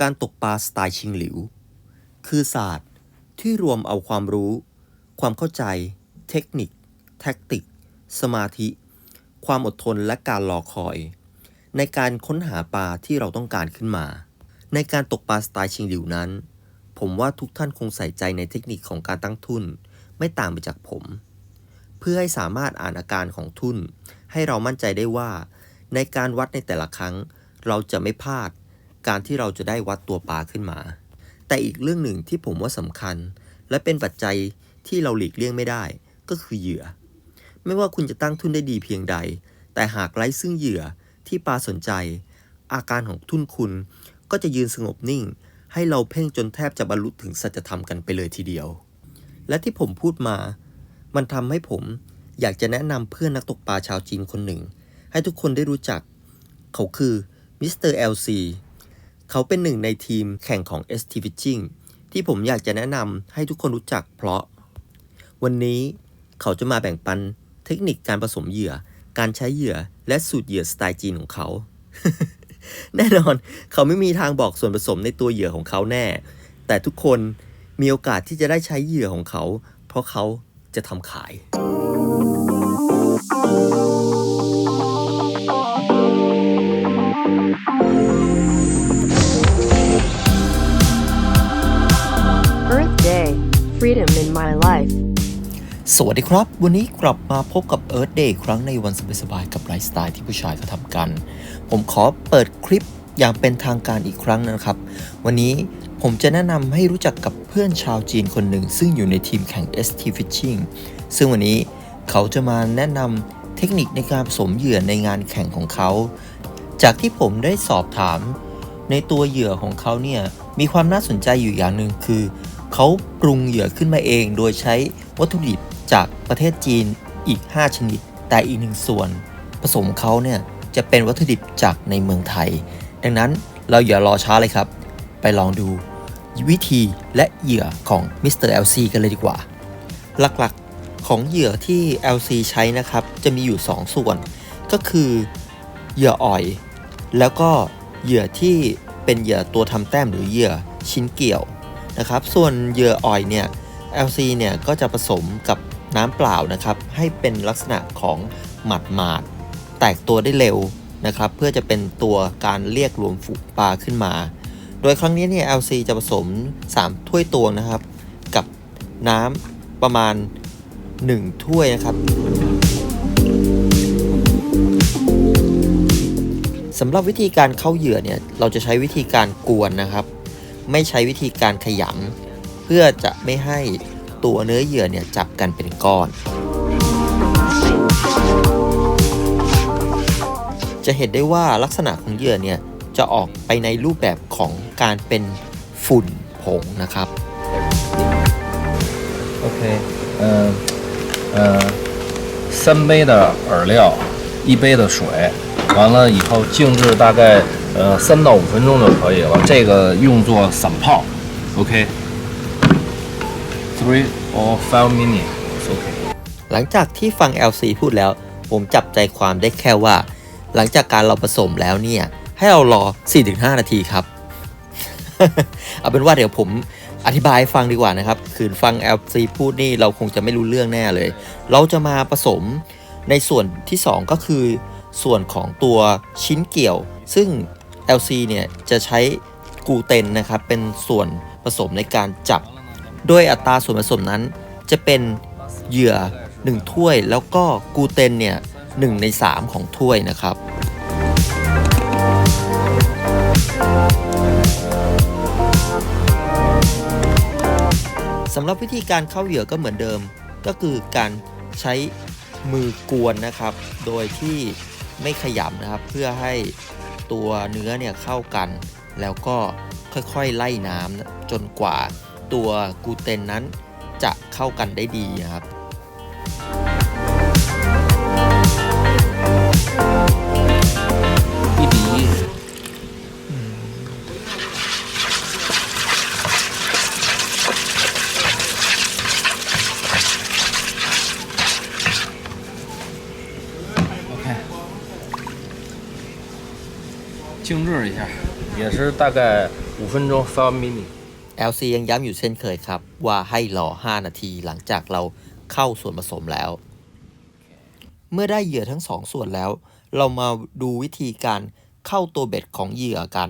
การตกปลาสไตล์ชิงหลิว คือศาสตร์ที่รวมเอาความรู้ ความเข้าใจ เทคนิค แท็กติก สมาธิ ความอดทนและการรอคอย ในการค้นหาปลาที่เราต้องการขึ้นมา ในการตกปลาสไตล์ชิงหลิวนั้น ผมว่าทุกท่านคงใส่ใจในเทคนิคของการตั้งทุนไม่ต่างไปจากผม เพื่อให้สามารถอ่านอาการของทุน ให้เรามั่นใจได้ว่า ในการวัดในแต่ละครั้ง เราจะไม่พลาด การที่เราจะได้วัดตัวปลาขึ้นมา แต่อีกเรื่องหนึ่งที่ผมว่าสำคัญ และเป็นปัจจัยที่เราหลีกเลี่ยงไม่ได้ ก็คือเหยื่อ ไม่ว่าคุณจะตั้งทุนได้ดีเพียงใด แต่หากไร้ซึ่งเหยื่อที่ปลาสนใจ อาการของทุนคุณก็จะยืนสงบนิ่ง ให้เราเพ่งจนแทบจะบรรลุถึงสัจธรรมกันไปเลยทีเดียว และที่ผมพูดมา มันทำให้ผมอยากจะแนะนำเพื่อนนักตกปลาชาวจีนคนหนึ่ง ให้ทุกคนได้รู้จัก เขาคือมิสเตอร์ LC เขาเป็นหนึ่งในทีมแข่งของ ST Fishing ที่ผมอยากจะแนะนำให้ทุกคนรู้จักเพราะ วันนี้เขาจะมาแบ่งปันเทคนิคการผสมเหยื่อ การใช้เหยื่อและสูตรเหยื่อสไตล์จีนของเขา แน่นอนเขาไม่มีทางบอกส่วนผสมในตัวเหยื่อของเขาแน่ แต่ทุกคนมีโอกาสที่จะได้ใช้เหยื่อของเขา เพราะเขาจะทำขาย Freedom in My Life สวัสดีครับ วันนี้กลับมาพบกับ Earth Day ครั้งในวันสบายๆกับไลฟ์สไตล์ที่ผู้ชายเขาทำกัน ผมขอเปิดคลิปอย่างเป็นทางการอีกครั้งนะครับ วันนี้ผมจะแนะนำให้รู้จักกับเพื่อนชาวจีนคนหนึ่ง ซึ่งอยู่ในทีมแข่ง ST Fishing ซึ่งวันนี้เขาจะมาแนะนำเทคนิคในการผสมเหยื่อในงานแข่งของเขา จากที่ผมได้สอบถามในตัวเหยื่อของเขาเนี่ยมีความน่าสนใจอยู่อย่างหนึ่งคือ เขาปรุงเหยื่อขึ้นมาเอง โดยใช้วัตถุดิบจากประเทศจีนอีก 5 ชนิด แต่อีกหนึ่งส่วน ผสมเขาเนี่ยจะเป็นวัตถุดิบจากในเมืองไทย ดังนั้นเราอย่ารอช้าเลยครับ ไปลองดูวิธีและเหยื่อของ Mr. LC กันเลยดีกว่า หลักๆของเหยื่อที่ LC ใช้นะครับ จะมีอยู่ 2 ส่วน ก็คือเหยื่ออ่อย แล้วก็เหยื่อที่เป็นเหยื่อตัวทำแต้มหรือเหยื่อชิ้นเกี่ยว นะครับ ส่วนเหยื่ออ่อยเนี่ย LC เนี่ยก็จะผสมกับน้ำเปล่านะครับ ให้เป็นลักษณะของหมัดหมาดแตกตัวได้เร็วนะครับ เพื่อจะเป็นตัวการเรียกรวมฝูงปลาขึ้นมา โดยครั้งนี้เนี่ย LC จะผสม 3 ถ้วยตวงนะครับ กับน้ำประมาณ 1 ถ้วยนะครับสำหรับวิธีการเข้าเหยื่อเนี่ยเราจะใช้วิธีการกวนนะครับ ไม่ใช้วิธีการขยำเพื่อจะไม่ให้ตัวเนื้อเหยื่อเนี่ยจับกันเป็นก้อน จะเห็นได้ว่าลักษณะของเหยื่อเนี่ยจะออกไปในรูปแบบของการเป็นฝุ่นผงนะครับ OK，嗯呃三杯的饵料，一杯的水，完了以后静置大概 呃三到五分钟就可以了。这个用作散泡，OK，three or five minutes OK。 หลังจากที่ฟัง LC พูดแล้ว ผมจับใจความได้แค่ว่า หลังจากการเราผสมแล้วเนี่ย ให้เรารอ 4-5 นาทีครับ เอาเป็นว่าเดี๋ยวผมอธิบายให้ฟังดีกว่านะครับ คืนฟัง LC พูดนี่เราคงจะไม่รู้เรื่องแน่เลย เราจะมาผสมในส่วนที่ 2 ก็คือส่วนของตัวชิ้นเกี่ยว ซึ่ง LC เนี่ยจะใช้กูเตนนะครับเป็นส่วนผสมในการจับโดยอัตราส่วนผสมนั้น จะเป็นเหยื่อ 1 ถ้วย แล้วก็กูเตนเนี่ย1ใน 3 ของถ้วยนะครับสำหรับวิธีการเข้าเหยื่อก็เหมือนเดิม ก็คือการใช้มือกวนนะครับ โดยที่ไม่ขยำนะครับ เพื่อให้ ตัวเนื้อเนี่ยเข้ากัน แล้วก็ค่อยๆไล่น้ำจนกว่าตัวกูเตนนั้นจะเข้ากันได้ดีนะครับ 静置一下， 也是大概五分钟 five minutes。 LC ยังย้ำอยู่เช่นเคยครับ ว่าให้รอ 5 นาทีหลังจากเราเข้าส่วนผสมแล้ว เมื่อได้เหยื่อทั้งสองส่วนแล้ว เรามาดูวิธีการเข้าตัวเบ็ดของเหยื่อกัน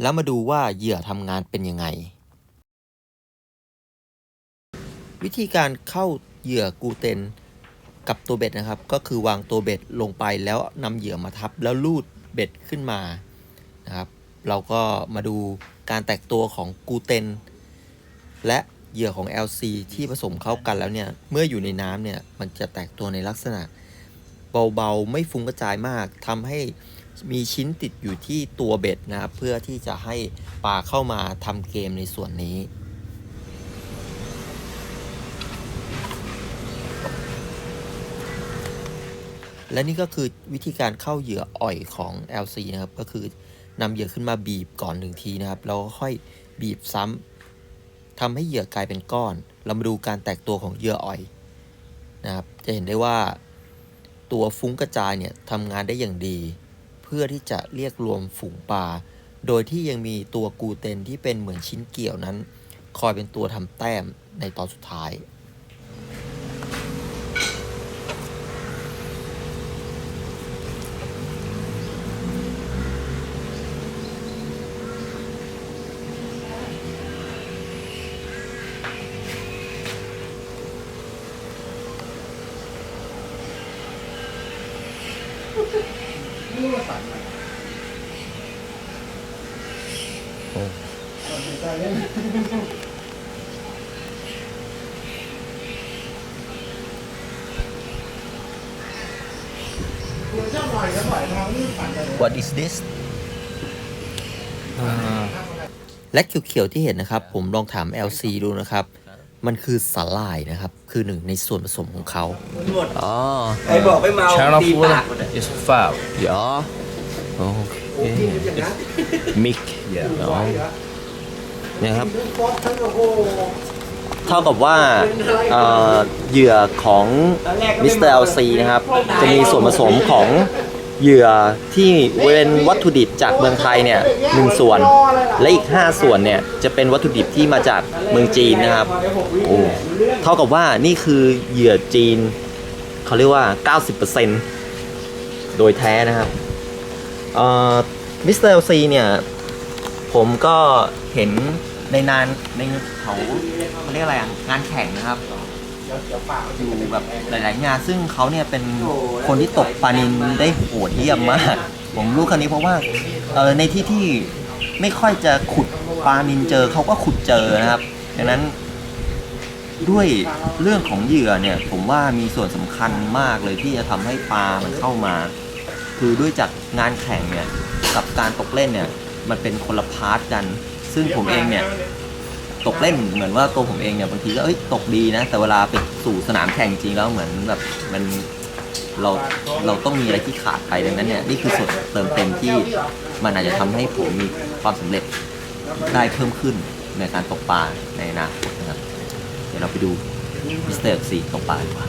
แล้วมาดูว่าเหยื่อทำงานเป็นยังไง วิธีการเข้าเหยื่อกูเตนกับตัวเบ็ดนะครับ ก็คือวางตัวเบ็ดลงไปแล้วนำเหยื่อมาทับแล้วลูดเบ็ดขึ้นมา นะครับ เราก็มาดูการแตกตัวของกูเตน และเหยื่อของ LC ที่ผสมเข้ากันแล้วเนี่ย เมื่ออยู่ในน้ำเนี่ย มันจะแตกตัวในลักษณะ เบาๆ ไม่ฟุ้งกระจายมากทำให้มีชิ้นติดอยู่ที่ตัวเบ็ดนะครับ เพื่อที่จะให้ปลาเข้ามาทำเกมในส่วนนี้และนี่ก็คือวิธีการเข้าเหยื่ออ่อยของ LC นะครับ ก็คือ นำเหยื่อขึ้นมาบีบก่อนหนึ่งทีนะครับ แล้วก็ค่อยบีบซ้ำทำให้เหยื่อกลายเป็นก้อน เรามาดูการแตกตัวของเหยื่ออ่อยนะครับ จะเห็นได้ว่าตัวฟุ้งกระจายเนี่ยทำงานได้อย่างดี เพื่อที่จะเรียกรวมฝูงปลา โดยที่ยังมีตัวกูเตนที่เป็นเหมือนชิ้นเกี่ยวนั้น คอยเป็นตัวทำแต้มในตอนสุดท้าย What is this และเขียวๆที่เห็นนะครับ ผมลองถาม LC ดูนะครับ มันคือสาหร่ายนะครับ คือหนึ่งในส่วนผสมของเขาอ๋อไอ้บอกไม่เมา China ตี food ปาก is five. เดี๋ยวโอเคมิก Yeah. อ๋อเนี่ยครับ เท่ากับว่าเอ่อเหยื่อของมิสเตอร์ LC นะครับ จะมีส่วนผสมของ เหยื่อที่เป็นวัตถุดิบจากเมืองไทยเนี่ยหนึ่งส่วน และอีก 5 ส่วนเนี่ยจะเป็นวัตถุดิบที่มาจากเมืองจีนนะครับโอ้เท่ากับว่านี่คือเหยื่อจีนเขาเรียกว่า 90%โดยแท้นะครับมิสเตอร์ LC เนี่ย ผมก็เห็นในนานในเขาเขาเรียกอะไรงานแข่งนะครับ อยู่แบบหลาย ๆ งานซึ่งเขาเนี่ยเป็นคนที่ตกปลานินได้โหดเยี่ยมมาก ผมรู้คันนี้เพราะว่าเออในที่ที่ไม่ค่อยจะขุดปลานินเจอเขาก็ขุดเจอนะครับดังนั้นด้วยเรื่องของเหยื่อเนี่ยผมว่ามีส่วนสำคัญมากเลยที่จะทำให้ปลามันเข้ามา คือด้วยจากงานแข่งเนี่ยกับการตกเล่นเนี่ยมันเป็นคนละพาร์ทกัน ซึ่งผมเองเนี่ย ตกเล่นเหมือนว่าตัวผมเองเนี่ยบางทีก็เอ้ยตกดีนะ แต่เวลาไปสู่สนามแข่งจริงแล้วเหมือนแบบมันเราเราต้องมีอะไรที่ขาดไปดังนั้นเนี่ยนี่คือส่วนเติมเต็มที่มันอาจจะทำให้ผมมีความสำเร็จได้เพิ่มขึ้นในการตกปลาในอนาคตนะครับ เดี๋ยวเราไปดูมิสเตอร์ซี่ตกปลาดีกว่า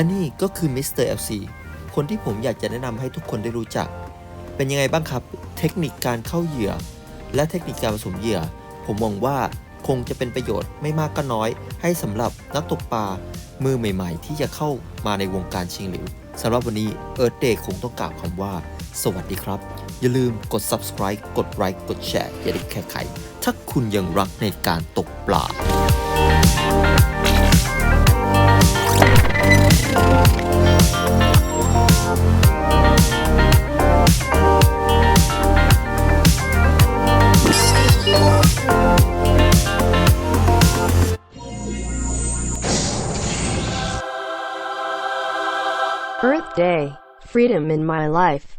และนี่ก็คือมิสเตอร์ FC คนที่ผมอยากจะแนะนำให้ทุกคนได้รู้จัก เป็นยังไงบ้างครับ เทคนิคการเข้าเหยื่อ และเทคนิคการผสมเหยื่อ ผมมองว่าคงจะเป็นประโยชน์ไม่มากก็น้อย ให้สำหรับนักตกปลามือใหม่ ๆ ที่จะเข้ามาในวงการชิงหลิวสำหรับวันนี้เอิร์ธเดย์คงต้องกล่าวคำว่า สวัสดีครับ อย่าลืมกด subscribe กดไลค์กดแชร์อย่าได้แค่ไขถ้าคุณยังรักในการตกปลา freedom in my life.